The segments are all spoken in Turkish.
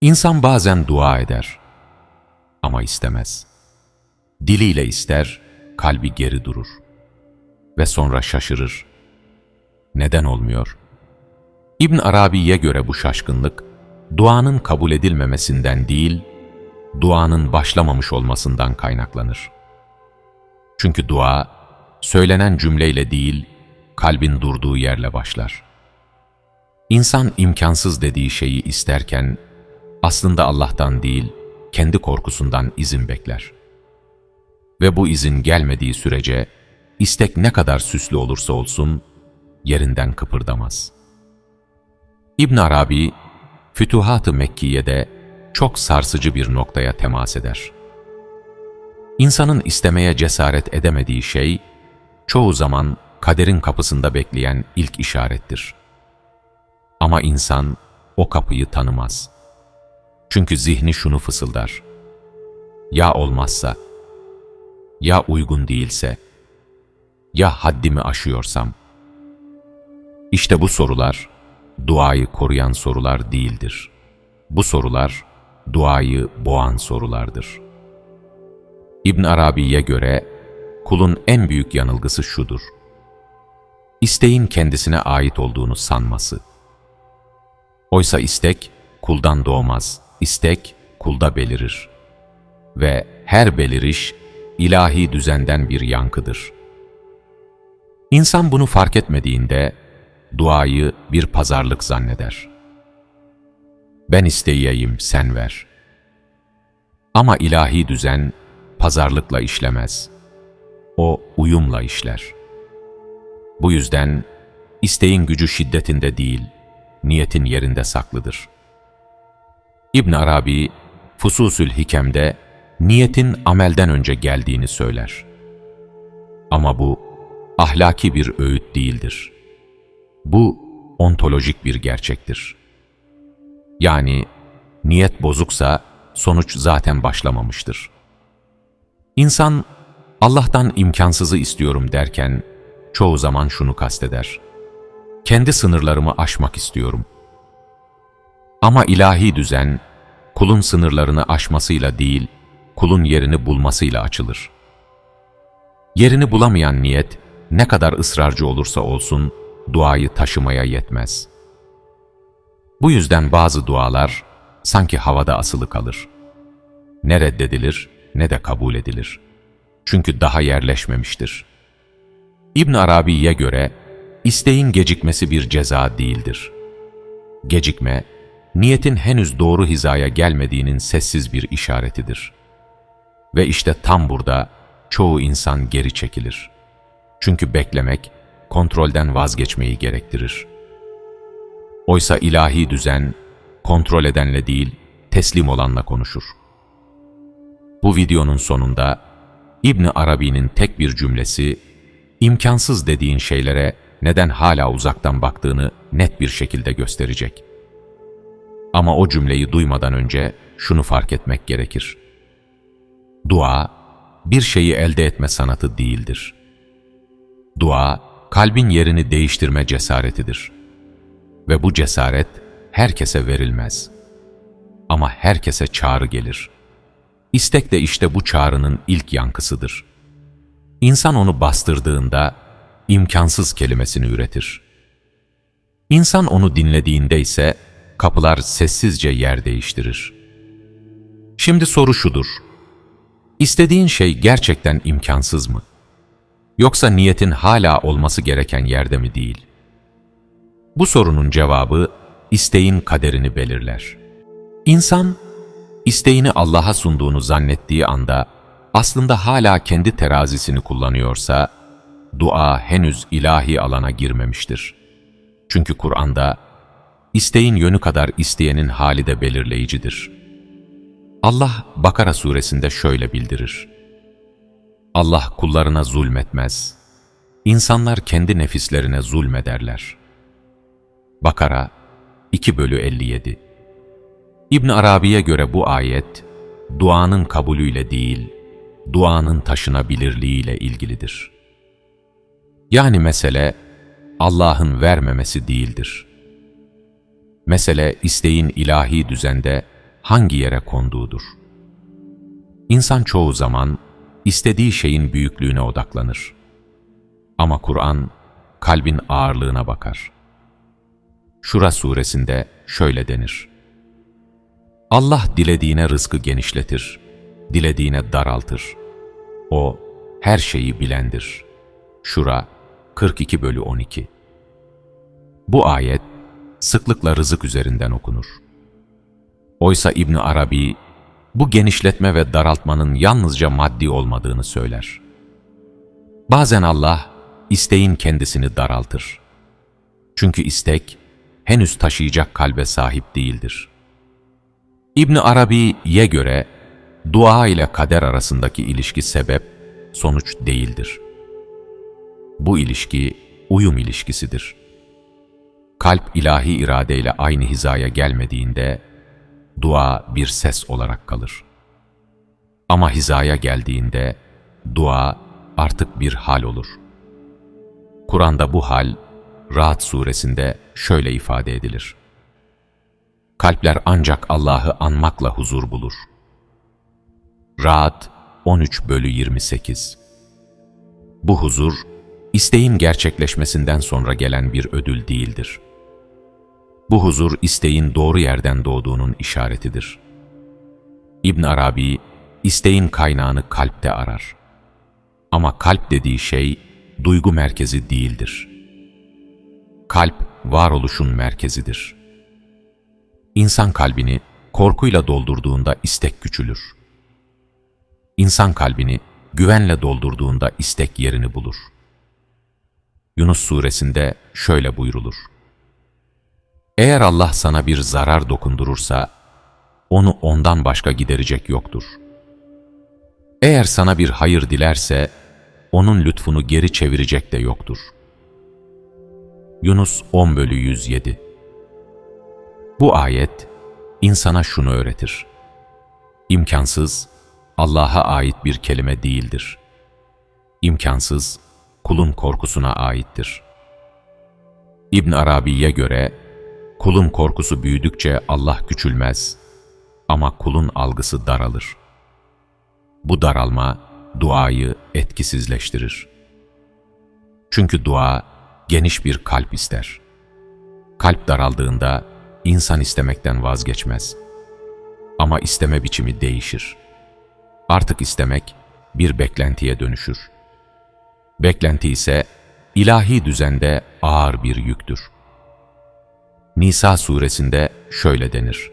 İnsan bazen dua eder ama istemez. Diliyle ister, kalbi geri durur ve sonra şaşırır. Neden olmuyor? İbn Arabi'ye göre bu şaşkınlık duanın kabul edilmemesinden değil, duanın başlamamış olmasından kaynaklanır. Çünkü dua söylenen cümleyle değil, kalbin durduğu yerle başlar. İnsan imkansız dediği şeyi isterken aslında Allah'tan değil, kendi korkusundan izin bekler. Ve bu izin gelmediği sürece istek ne kadar süslü olursa olsun yerinden kıpırdamaz. İbn Arabi Fütuhat-ı Mekkiye'de çok sarsıcı bir noktaya temas eder. İnsanın istemeye cesaret edemediği şey çoğu zaman kaderin kapısında bekleyen ilk işarettir. Ama insan o kapıyı tanımaz. Çünkü zihni şunu fısıldar. Ya olmazsa, ya uygun değilse, ya haddimi aşıyorsam. İşte bu sorular, duayı koruyan sorular değildir. Bu sorular, duayı boğan sorulardır. İbn Arabi'ye göre, kulun en büyük yanılgısı şudur. İsteğin kendisine ait olduğunu sanması. Oysa istek, kuldan doğmaz, istek kulda belirir. Ve her beliriş, ilahi düzenden bir yankıdır. İnsan bunu fark etmediğinde, duayı bir pazarlık zanneder. Ben isteyeyim, sen ver. Ama ilahi düzen, pazarlıkla işlemez. O uyumla işler. Bu yüzden, isteğin gücü şiddetinde değil, niyetin yerinde saklıdır. İbn Arabi, Fususül Hikem'de, niyetin amelden önce geldiğini söyler. Ama bu, ahlaki bir öğüt değildir. Bu, ontolojik bir gerçektir. Yani, niyet bozuksa, sonuç zaten başlamamıştır. İnsan, Allah'tan imkansızı istiyorum derken, çoğu zaman şunu kasteder. Kendi sınırlarımı aşmak istiyorum. Ama ilahi düzen, kulun sınırlarını aşmasıyla değil, kulun yerini bulmasıyla açılır. Yerini bulamayan niyet, ne kadar ısrarcı olursa olsun, duayı taşımaya yetmez. Bu yüzden bazı dualar, sanki havada asılı kalır. Ne reddedilir, ne de kabul edilir. Çünkü daha yerleşmemiştir. İbn Arabi'ye göre, isteğin gecikmesi bir ceza değildir. Gecikme, niyetin henüz doğru hizaya gelmediğinin sessiz bir işaretidir. Ve işte tam burada çoğu insan geri çekilir. Çünkü beklemek, kontrolden vazgeçmeyi gerektirir. Oysa ilahi düzen, kontrol edenle değil, teslim olanla konuşur. Bu videonun sonunda İbn Arabi'nin tek bir cümlesi, imkansız dediğin şeylere neden hala uzaktan baktığını net bir şekilde gösterecek. Ama o cümleyi duymadan önce şunu fark etmek gerekir. Dua, bir şeyi elde etme sanatı değildir. Dua, kalbin yerini değiştirme cesaretidir. Ve bu cesaret herkese verilmez. Ama herkese çağrı gelir. İstek de işte bu çağrının ilk yankısıdır. İnsan onu bastırdığında, imkansız kelimesini üretir. İnsan onu dinlediğinde ise, kapılar sessizce yer değiştirir. Şimdi soru şudur. İstediğin şey gerçekten imkansız mı? Yoksa niyetin hala olması gereken yerde mi değil? Bu sorunun cevabı isteğin kaderini belirler. İnsan, isteğini Allah'a sunduğunu zannettiği anda aslında hala kendi terazisini kullanıyorsa, dua henüz ilahi alana girmemiştir. Çünkü Kur'an'da İsteğin yönü kadar isteyenin hali de belirleyicidir. Allah Bakara suresinde şöyle bildirir. Allah kullarına zulmetmez. İnsanlar kendi nefislerine zulmederler. Bakara 2 bölü 57 İbn Arabi'ye göre bu ayet, duanın kabulüyle değil, duanın taşınabilirliğiyle ilgilidir. Yani mesele, Allah'ın vermemesi değildir. Mesele isteğin ilahi düzende hangi yere konduğudur. İnsan çoğu zaman istediği şeyin büyüklüğüne odaklanır. Ama Kur'an kalbin ağırlığına bakar. Şura suresinde şöyle denir. Allah dilediğine rızkı genişletir, dilediğine daraltır. O her şeyi bilendir. Şura 42 bölü 12 Bu ayet sıklıkla rızık üzerinden okunur. Oysa İbn Arabi bu genişletme ve daraltmanın yalnızca maddi olmadığını söyler. Bazen Allah isteğin kendisini daraltır. Çünkü istek henüz taşıyacak kalbe sahip değildir. İbn Arabi'ye göre dua ile kader arasındaki ilişki sebep, sonuç değildir. Bu ilişki uyum ilişkisidir. Kalp ilahi iradeyle aynı hizaya gelmediğinde dua bir ses olarak kalır. Ama hizaya geldiğinde dua artık bir hal olur. Kur'an'da bu hal Rahat suresinde şöyle ifade edilir. Kalpler ancak Allah'ı anmakla huzur bulur. Rahat 13 bölü 28 Bu huzur, isteğin gerçekleşmesinden sonra gelen bir ödül değildir. Bu huzur isteğin doğru yerden doğduğunun işaretidir. İbn Arabi, isteğin kaynağını kalpte arar. Ama kalp dediği şey, duygu merkezi değildir. Kalp, varoluşun merkezidir. İnsan kalbini korkuyla doldurduğunda istek küçülür. İnsan kalbini güvenle doldurduğunda istek yerini bulur. Yunus suresinde şöyle buyrulur. Eğer Allah sana bir zarar dokundurursa, onu ondan başka giderecek yoktur. Eğer sana bir hayır dilerse, onun lütfunu geri çevirecek de yoktur. Yunus 10 bölü 107 Bu ayet, insana şunu öğretir. İmkansız, Allah'a ait bir kelime değildir. İmkansız, kulun korkusuna aittir. İbn Arabi'ye göre, kulun korkusu büyüdükçe Allah küçülmez ama kulun algısı daralır. Bu daralma, duayı etkisizleştirir. Çünkü dua, geniş bir kalp ister. Kalp daraldığında, insan istemekten vazgeçmez. Ama isteme biçimi değişir. Artık istemek bir beklentiye dönüşür. Beklenti ise ilahi düzende ağır bir yüktür. Nisa suresinde şöyle denir.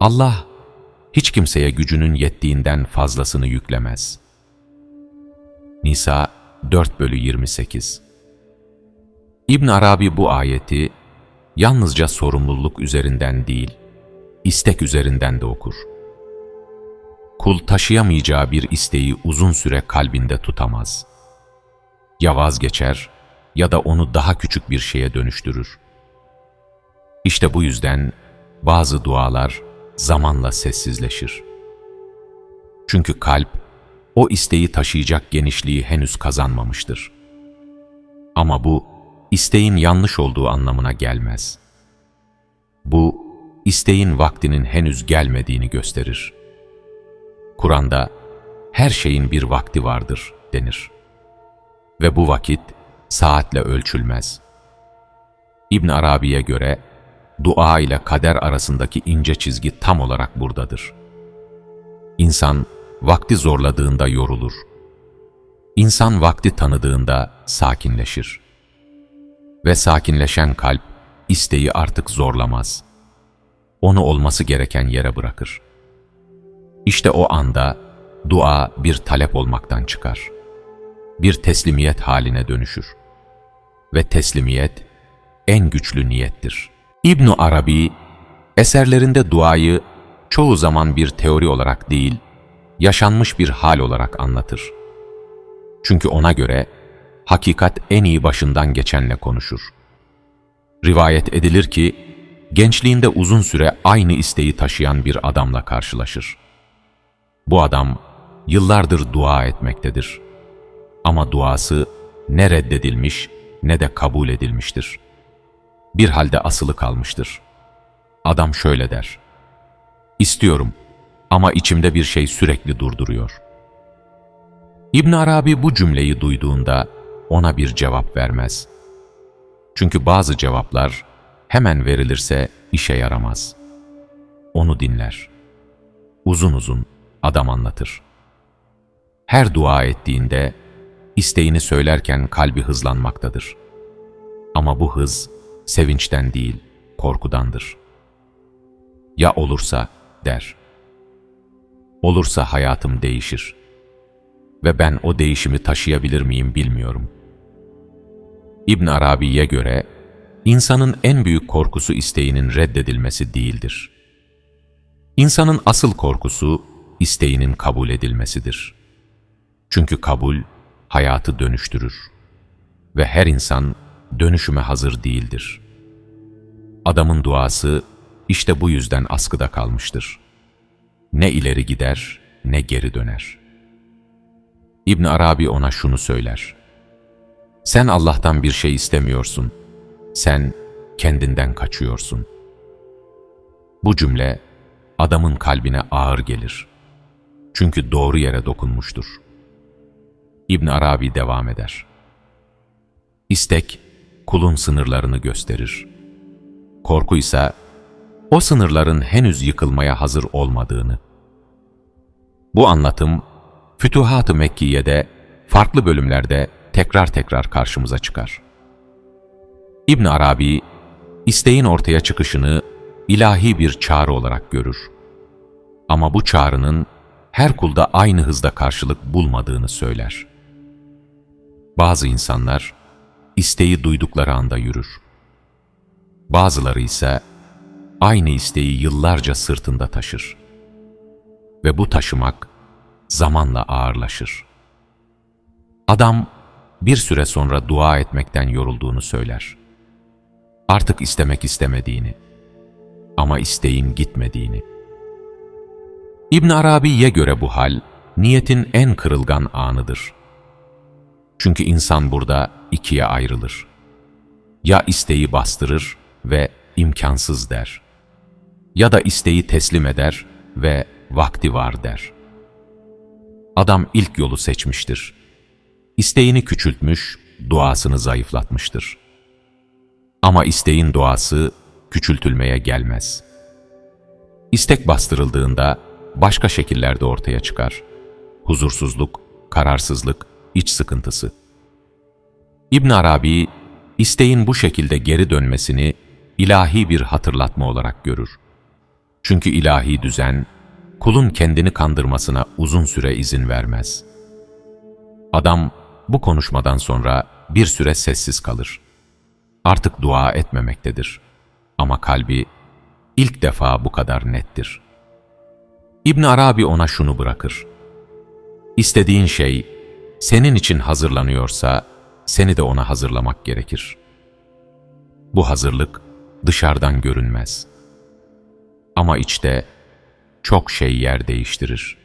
Allah hiç kimseye gücünün yettiğinden fazlasını yüklemez. Nisa 4 bölü 28 İbn Arabi bu ayeti yalnızca sorumluluk üzerinden değil, istek üzerinden de okur. Kul taşıyamayacağı bir isteği uzun süre kalbinde tutamaz. Ya vazgeçer ya da onu daha küçük bir şeye dönüştürür. İşte bu yüzden bazı dualar zamanla sessizleşir. Çünkü kalp o isteği taşıyacak genişliği henüz kazanmamıştır. Ama bu isteğin yanlış olduğu anlamına gelmez. Bu isteğin vaktinin henüz gelmediğini gösterir. Kur'an'da her şeyin bir vakti vardır denir. Ve bu vakit saatle ölçülmez. İbn Arabi'ye göre dua ile kader arasındaki ince çizgi tam olarak buradadır. İnsan vakti zorladığında yorulur. İnsan vakti tanıdığında sakinleşir. Ve sakinleşen kalp isteği artık zorlamaz. Onu olması gereken yere bırakır. İşte o anda dua bir talep olmaktan çıkar. Bir teslimiyet haline dönüşür. Ve teslimiyet en güçlü niyettir.'' İbn Arabi eserlerinde duayı çoğu zaman bir teori olarak değil, yaşanmış bir hal olarak anlatır. Çünkü ona göre hakikat en iyi başından geçenle konuşur. Rivayet edilir ki gençliğinde uzun süre aynı isteği taşıyan bir adamla karşılaşır. Bu adam yıllardır dua etmektedir. Ama duası ne reddedilmiş ne de kabul edilmiştir.'' bir halde asılı kalmıştır. Adam şöyle der, İstiyorum ama içimde bir şey sürekli durduruyor. İbn Arabi bu cümleyi duyduğunda ona bir cevap vermez. Çünkü bazı cevaplar hemen verilirse işe yaramaz. Onu dinler. Uzun uzun adam anlatır. Her dua ettiğinde isteğini söylerken kalbi hızlanmaktadır. Ama bu hız sevinçten değil, korkudandır. Ya olursa der. Olursa hayatım değişir. Ve ben o değişimi taşıyabilir miyim bilmiyorum. İbn Arabi'ye göre insanın en büyük korkusu isteğinin reddedilmesi değildir. İnsanın asıl korkusu isteğinin kabul edilmesidir. Çünkü kabul hayatı dönüştürür ve her insan dönüşüme hazır değildir. Adamın duası işte bu yüzden askıda kalmıştır. Ne ileri gider ne geri döner. İbn Arabi ona şunu söyler. Sen Allah'tan bir şey istemiyorsun. Sen kendinden kaçıyorsun. Bu cümle adamın kalbine ağır gelir. Çünkü doğru yere dokunmuştur. İbn Arabi devam eder. İstek kulun sınırlarını gösterir. Korku ise o sınırların henüz yıkılmaya hazır olmadığını. Bu anlatım Fütuhat-ı Mekkiye'de farklı bölümlerde tekrar tekrar karşımıza çıkar. İbn Arabi isteğin ortaya çıkışını ilahi bir çağrı olarak görür. Ama bu çağrının her kulda aynı hızda karşılık bulmadığını söyler. Bazı insanlar isteği duydukları anda yürür. Bazıları ise aynı isteği yıllarca sırtında taşır. Ve bu taşımak zamanla ağırlaşır. Adam bir süre sonra dua etmekten yorulduğunu söyler. Artık istemek istemediğini ama isteğin gitmediğini. İbn Arabi'ye göre bu hal niyetin en kırılgan anıdır. Çünkü insan burada ikiye ayrılır. Ya isteği bastırır ve imkansız der. Ya da isteği teslim eder ve vakti var der. Adam ilk yolu seçmiştir. İsteğini küçültmüş, duasını zayıflatmıştır. Ama isteğin duası küçültülmeye gelmez. İstek bastırıldığında başka şekillerde ortaya çıkar. Huzursuzluk, kararsızlık, iç sıkıntısı. İbn Arabi, isteğin bu şekilde geri dönmesini ilahi bir hatırlatma olarak görür. Çünkü ilahi düzen, kulun kendini kandırmasına uzun süre izin vermez. Adam bu konuşmadan sonra bir süre sessiz kalır. Artık dua etmemektedir. Ama kalbi ilk defa bu kadar nettir. İbn Arabi ona şunu bırakır. İstediğin şey senin için hazırlanıyorsa seni de ona hazırlamak gerekir. Bu hazırlık dışarıdan görünmez. Ama içte çok şey yer değiştirir.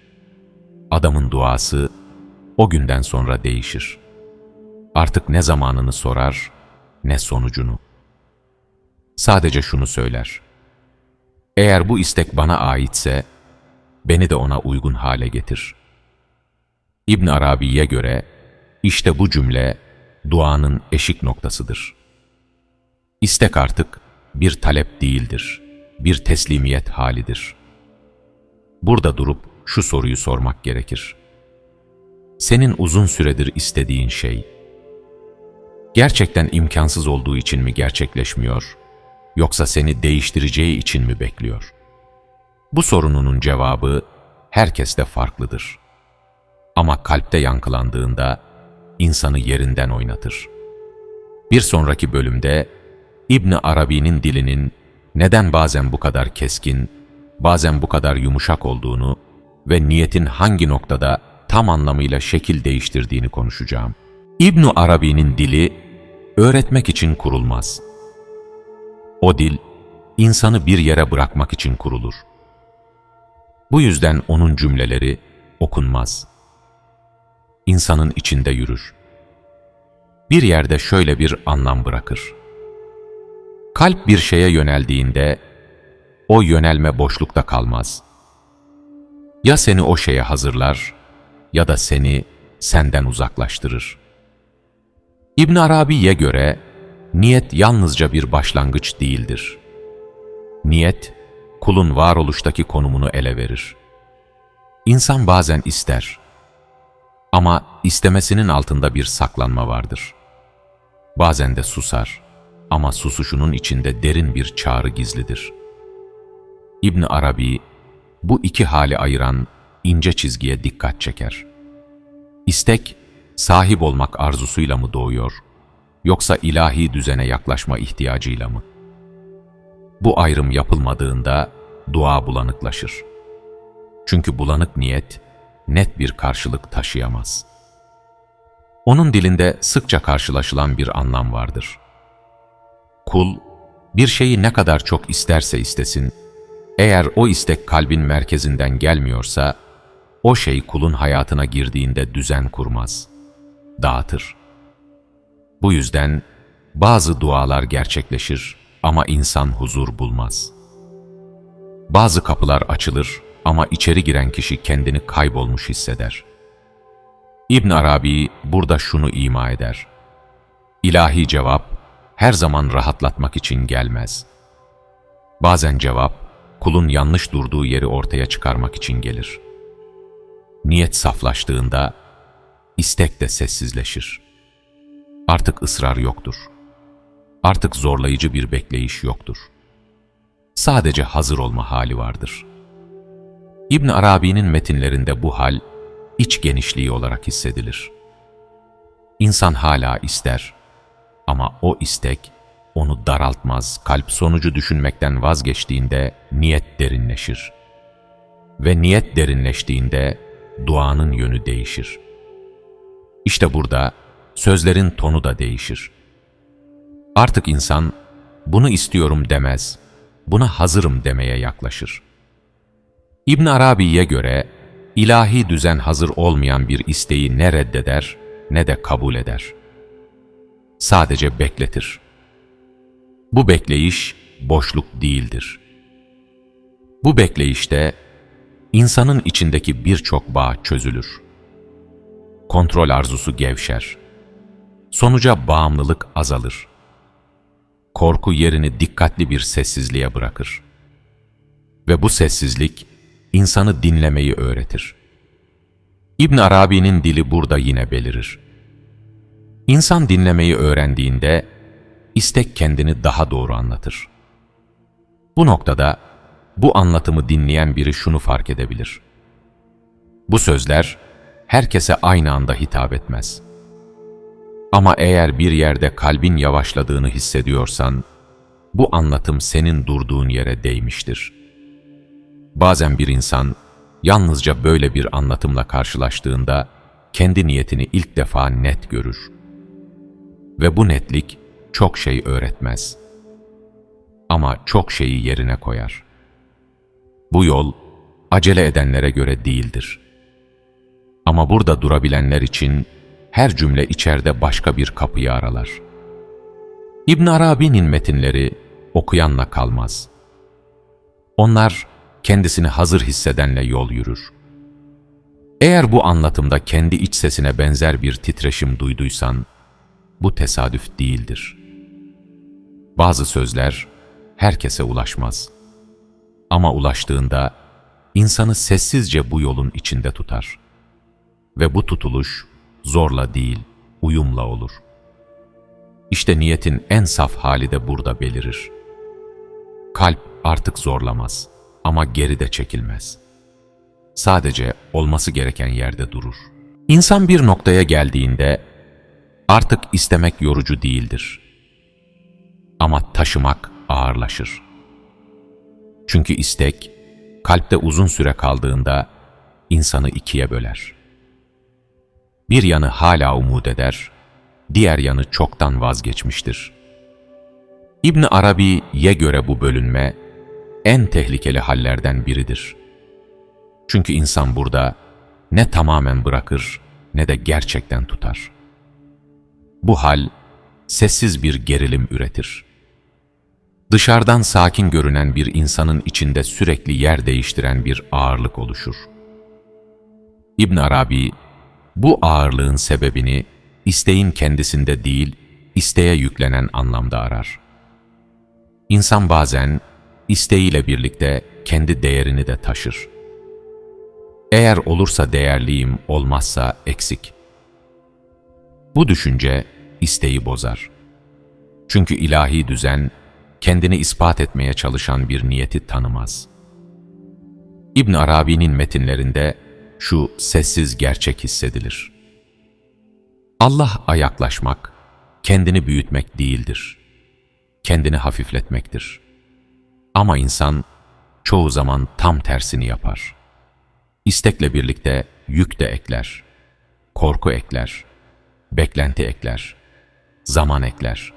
Adamın duası o günden sonra değişir. Artık ne zamanını sorar ne sonucunu. Sadece şunu söyler. Eğer bu istek bana aitse, beni de ona uygun hale getir. İbn Arabi'ye göre, işte bu cümle duanın eşik noktasıdır. İstek artık bir talep değildir, bir teslimiyet halidir. Burada durup şu soruyu sormak gerekir. Senin uzun süredir istediğin şey, gerçekten imkansız olduğu için mi gerçekleşmiyor, yoksa seni değiştireceği için mi bekliyor? Bu sorununun cevabı herkeste farklıdır. Ama kalpte yankılandığında insanı yerinden oynatır. Bir sonraki bölümde İbni Arabi'nin dilinin neden bazen bu kadar keskin, bazen bu kadar yumuşak olduğunu ve niyetin hangi noktada tam anlamıyla şekil değiştirdiğini konuşacağım. İbn Arabi'nin dili öğretmek için kurulmaz. O dil insanı bir yere bırakmak için kurulur. Bu yüzden onun cümleleri okunmaz. İnsanın içinde yürür. Bir yerde şöyle bir anlam bırakır. Kalp bir şeye yöneldiğinde o yönelme boşlukta kalmaz. Ya seni o şeye hazırlar ya da seni senden uzaklaştırır. İbn Arabi'ye göre niyet yalnızca bir başlangıç değildir. Niyet, kulun varoluştaki konumunu ele verir. İnsan bazen ister ama istemesinin altında bir saklanma vardır. Bazen de susar ama susuşunun içinde derin bir çağrı gizlidir. İbn Arabi bu iki hali ayıran ince çizgiye dikkat çeker. İstek, sahip olmak arzusuyla mı doğuyor, yoksa ilahi düzene yaklaşma ihtiyacıyla mı? Bu ayrım yapılmadığında dua bulanıklaşır. Çünkü bulanık niyet net bir karşılık taşıyamaz. Onun dilinde sıkça karşılaşılan bir anlam vardır. Kul, bir şeyi ne kadar çok isterse istesin, eğer o istek kalbin merkezinden gelmiyorsa, o şey kulun hayatına girdiğinde düzen kurmaz, dağıtır. Bu yüzden bazı dualar gerçekleşir ama insan huzur bulmaz. Bazı kapılar açılır ama içeri giren kişi kendini kaybolmuş hisseder. İbn Arabi burada şunu ima eder. İlahi cevap her zaman rahatlatmak için gelmez. Bazen cevap kulun yanlış durduğu yeri ortaya çıkarmak için gelir. Niyet saflaştığında istek de sessizleşir. Artık ısrar yoktur. Artık zorlayıcı bir bekleyiş yoktur. Sadece hazır olma hali vardır. İbn Arabi'nin metinlerinde bu hal iç genişliği olarak hissedilir. İnsan hala ister ama o istek onu daraltmaz, kalp sonucu düşünmekten vazgeçtiğinde niyet derinleşir. Ve niyet derinleştiğinde duanın yönü değişir. İşte burada sözlerin tonu da değişir. Artık insan bunu istiyorum demez, buna hazırım demeye yaklaşır. İbn Arabi'ye göre ilahi düzen hazır olmayan bir isteği ne reddeder ne de kabul eder. Sadece bekletir. Bu bekleyiş boşluk değildir. Bu bekleyişte insanın içindeki birçok bağ çözülür. Kontrol arzusu gevşer. Sonuca bağımlılık azalır. Korku yerini dikkatli bir sessizliğe bırakır. Ve bu sessizlik insanı dinlemeyi öğretir. İbn Arabi'nin dili burada yine belirir. İnsan dinlemeyi öğrendiğinde istek kendini daha doğru anlatır. Bu noktada bu anlatımı dinleyen biri şunu fark edebilir. Bu sözler herkese aynı anda hitap etmez. Ama eğer bir yerde kalbin yavaşladığını hissediyorsan, bu anlatım senin durduğun yere değmiştir. Bazen bir insan yalnızca böyle bir anlatımla karşılaştığında kendi niyetini ilk defa net görür. Ve bu netlik çok şey öğretmez. Ama çok şeyi yerine koyar. Bu yol acele edenlere göre değildir. Ama burada durabilenler için her cümle içeride başka bir kapıyı aralar. İbn Arabi'nin metinleri okuyanla kalmaz. Onlar kendisini hazır hissedenle yol yürür. Eğer bu anlatımda kendi iç sesine benzer bir titreşim duyduysan, bu tesadüf değildir. Bazı sözler herkese ulaşmaz. Ama ulaştığında insanı sessizce bu yolun içinde tutar. Ve bu tutuluş zorla değil, uyumla olur. İşte niyetin en saf hali de burada belirir. Kalp artık zorlamaz ama geride çekilmez. Sadece olması gereken yerde durur. İnsan bir noktaya geldiğinde artık istemek yorucu değildir. Ama taşımak ağırlaşır. Çünkü istek, kalpte uzun süre kaldığında insanı ikiye böler. Bir yanı hala umut eder, diğer yanı çoktan vazgeçmiştir. İbn Arabi'ye göre bu bölünme en tehlikeli hallerden biridir. Çünkü insan burada ne tamamen bırakır ne de gerçekten tutar. Bu hal sessiz bir gerilim üretir. Dışarıdan sakin görünen bir insanın içinde sürekli yer değiştiren bir ağırlık oluşur. İbn Arabi bu ağırlığın sebebini isteğin kendisinde değil, isteğe yüklenen anlamda arar. İnsan bazen isteğiyle birlikte kendi değerini de taşır. Eğer olursa değerliyim, olmazsa eksik. Bu düşünce isteği bozar. Çünkü ilahi düzen kendini ispat etmeye çalışan bir niyeti tanımaz. İbn Arabi'nin metinlerinde şu sessiz gerçek hissedilir. Allah'a yaklaşmak, kendini büyütmek değildir. Kendini hafifletmektir. Ama insan çoğu zaman tam tersini yapar. İstekle birlikte yük de ekler, korku ekler, beklenti ekler, zaman ekler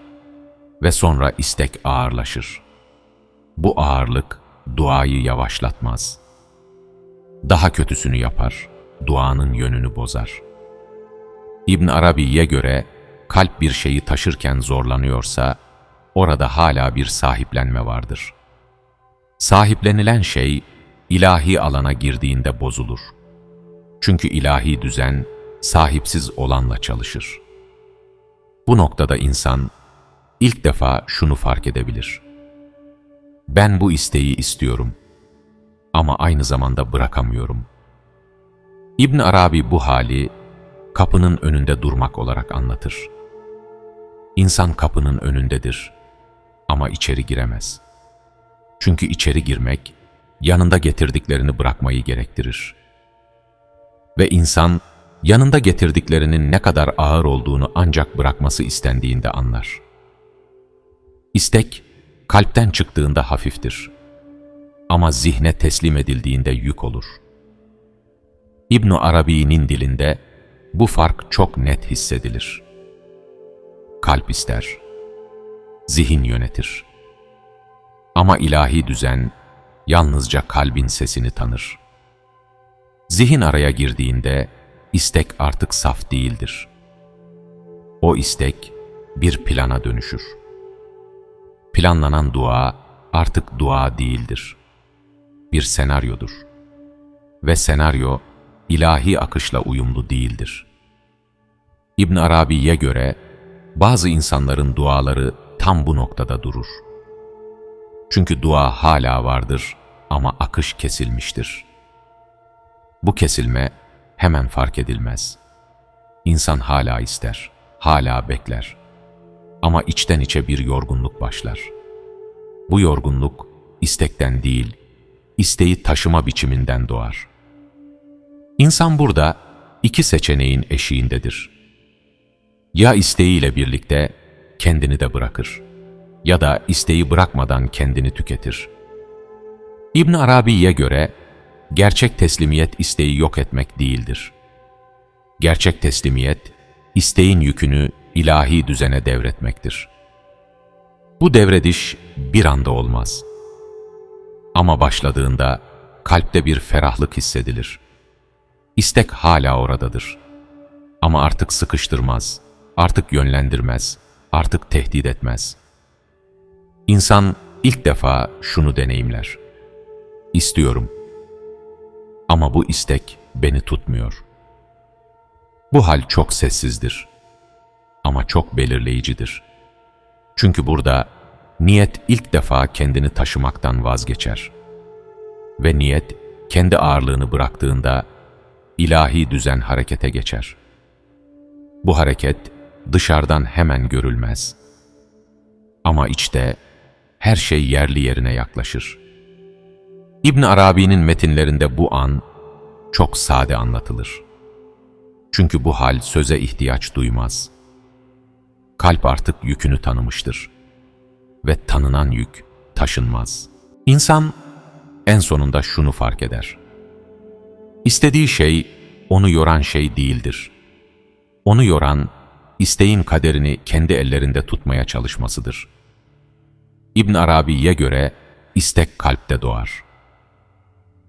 ve sonra istek ağırlaşır. Bu ağırlık duayı yavaşlatmaz. Daha kötüsünü yapar, duanın yönünü bozar. İbn Arabi'ye göre kalp bir şeyi taşırken zorlanıyorsa, orada hala bir sahiplenme vardır. Sahiplenilen şey, ilahi alana girdiğinde bozulur. Çünkü ilahi düzen, sahipsiz olanla çalışır. Bu noktada insan, ilk defa şunu fark edebilir. Ben bu isteği istiyorum ama aynı zamanda bırakamıyorum. İbn Arabi bu hali kapının önünde durmak olarak anlatır. İnsan kapının önündedir ama içeri giremez. Çünkü içeri girmek yanında getirdiklerini bırakmayı gerektirir. Ve insan yanında getirdiklerinin ne kadar ağır olduğunu ancak bırakması istendiğinde anlar. İstek, kalpten çıktığında hafiftir. Ama zihne teslim edildiğinde yük olur. ibn Arabi'nin dilinde bu fark çok net hissedilir. Kalp ister, zihin yönetir. Ama ilahi düzen yalnızca kalbin sesini tanır. Zihin araya girdiğinde istek artık saf değildir. O istek bir plana dönüşür. Planlanan dua artık dua değildir. Bir senaryodur. Ve senaryo ilahi akışla uyumlu değildir. İbn Arabi'ye göre bazı insanların duaları tam bu noktada durur. Çünkü dua hala vardır ama akış kesilmiştir. Bu kesilme hemen fark edilmez. İnsan hala ister, hala bekler. Ama içten içe bir yorgunluk başlar. Bu yorgunluk istekten değil, isteği taşıma biçiminden doğar. İnsan burada iki seçeneğin eşiğindedir. Ya isteğiyle birlikte kendini de bırakır ya da isteği bırakmadan kendini tüketir. İbn Arabi'ye göre gerçek teslimiyet isteği yok etmek değildir. Gerçek teslimiyet, isteğin yükünü ilahi düzene devretmektir. Bu devrediş bir anda olmaz. Ama başladığında kalpte bir ferahlık hissedilir. İstek hala oradadır. Ama artık sıkıştırmaz, artık yönlendirmez, artık tehdit etmez. İnsan ilk defa şunu deneyimler. İstiyorum. Ama bu istek beni tutmuyor. Bu hal çok sessizdir. Ama çok belirleyicidir. Çünkü burada niyet ilk defa kendini taşımaktan vazgeçer. Ve niyet kendi ağırlığını bıraktığında ilahi düzen harekete geçer. Bu hareket dışarıdan hemen görülmez. Ama içte her şey yerli yerine yaklaşır. İbn Arabi'nin metinlerinde bu an çok sade anlatılır. Çünkü bu hal söze ihtiyaç duymaz. Kalp artık yükünü tanımıştır. Ve tanınan yük taşınmaz. İnsan en sonunda şunu fark eder. İstediği şey onu yoran şey değildir. Onu yoran, isteğin kaderini kendi ellerinde tutmaya çalışmasıdır. İbn Arabi'ye göre istek kalpte doğar.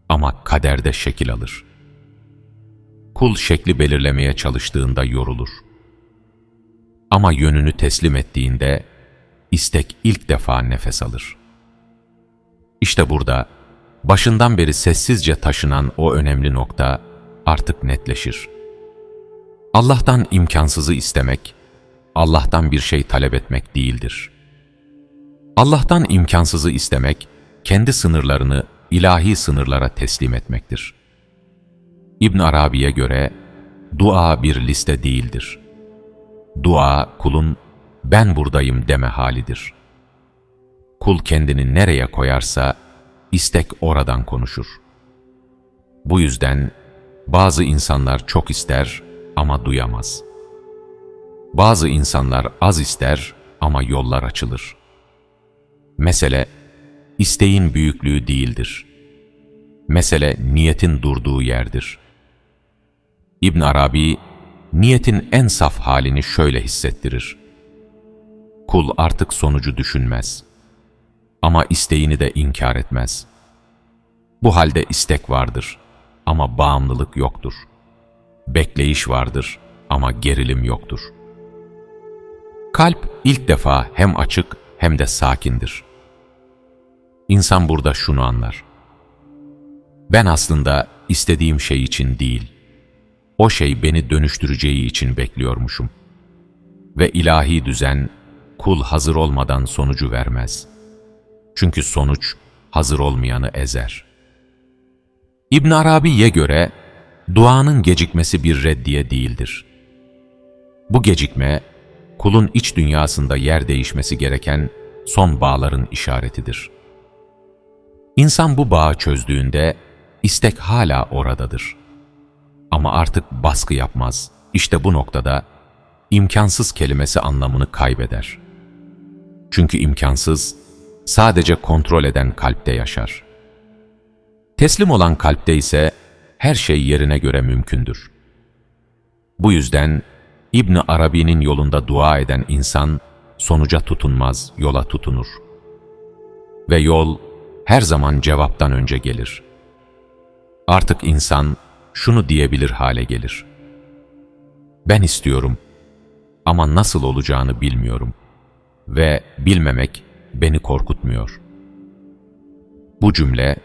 Ama kaderde şekil alır. Kul şekli belirlemeye çalıştığında yorulur. Ama yönünü teslim ettiğinde istek ilk defa nefes alır. İşte burada başından beri sessizce taşınan o önemli nokta artık netleşir. Allah'tan imkansızı istemek, Allah'tan bir şey talep etmek değildir. Allah'tan imkansızı istemek, kendi sınırlarını ilahi sınırlara teslim etmektir. İbn Arabi'ye göre dua bir liste değildir. Dua kulun ben buradayım deme halidir. Kul kendini nereye koyarsa istek oradan konuşur. Bu yüzden bazı insanlar çok ister ama duyamaz. Bazı insanlar az ister ama yollar açılır. Mesele isteğin büyüklüğü değildir. Mesele niyetin durduğu yerdir. İbn Arabi niyetin en saf halini şöyle hissettirir. Kul artık sonucu düşünmez. Ama isteğini de inkar etmez. Bu halde istek vardır ama bağımlılık yoktur. Bekleyiş vardır ama gerilim yoktur. Kalp ilk defa hem açık hem de sakindir. İnsan burada şunu anlar. Ben aslında istediğim şey için değil, o şey beni dönüştüreceği için bekliyormuşum. Ve ilahi düzen, kul hazır olmadan sonucu vermez. Çünkü sonuç, hazır olmayanı ezer. İbn Arabi'ye göre, duanın gecikmesi bir reddiye değildir. Bu gecikme, kulun iç dünyasında yer değişmesi gereken son bağların işaretidir. İnsan bu bağı çözdüğünde, istek hala oradadır. Ama artık baskı yapmaz. İşte bu noktada, imkansız kelimesi anlamını kaybeder. Çünkü imkansız, sadece kontrol eden kalpte yaşar. Teslim olan kalpte ise her şey yerine göre mümkündür. Bu yüzden İbn Arabi'nin yolunda dua eden insan sonuca tutunmaz, yola tutunur. Ve yol her zaman cevaptan önce gelir. Artık insan şunu diyebilir hale gelir. Ben istiyorum ama nasıl olacağını bilmiyorum ve bilmemek beni korkutmuyor. Bu cümle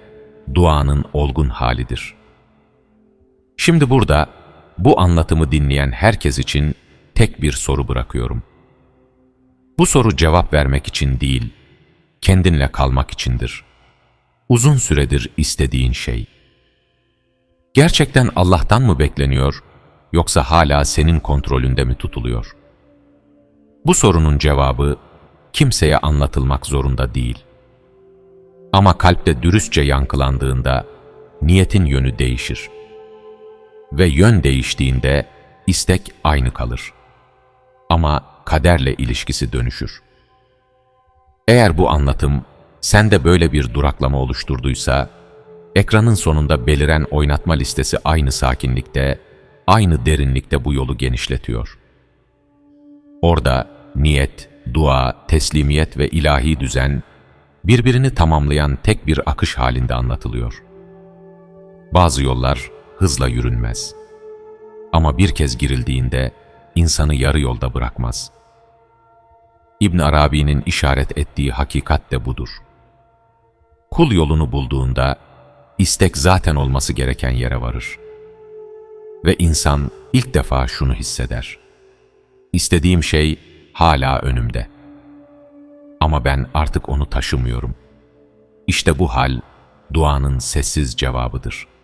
duanın olgun halidir. Şimdi burada bu anlatımı dinleyen herkes için tek bir soru bırakıyorum. Bu soru cevap vermek için değil, kendinle kalmak içindir. Uzun süredir istediğin şey. Gerçekten Allah'tan mı bekleniyor, yoksa hala senin kontrolünde mi tutuluyor? Bu sorunun cevabı kimseye anlatılmak zorunda değil. Ama kalpte dürüstçe yankılandığında niyetin yönü değişir. Ve yön değiştiğinde istek aynı kalır. Ama kaderle ilişkisi dönüşür. Eğer bu anlatım sende böyle bir duraklama oluşturduysa, ekranın sonunda beliren oynatma listesi aynı sakinlikte, aynı derinlikte bu yolu genişletiyor. Orada niyet, dua, teslimiyet ve ilahi düzen birbirini tamamlayan tek bir akış halinde anlatılıyor. Bazı yollar hızla yürünmez. Ama bir kez girildiğinde insanı yarı yolda bırakmaz. İbn Arabi'nin işaret ettiği hakikat de budur. Kul yolunu bulduğunda istek zaten olması gereken yere varır. Ve insan ilk defa şunu hisseder. İstediğim şey hala önümde. Ama ben artık onu taşımıyorum. İşte bu hal duanın sessiz cevabıdır.''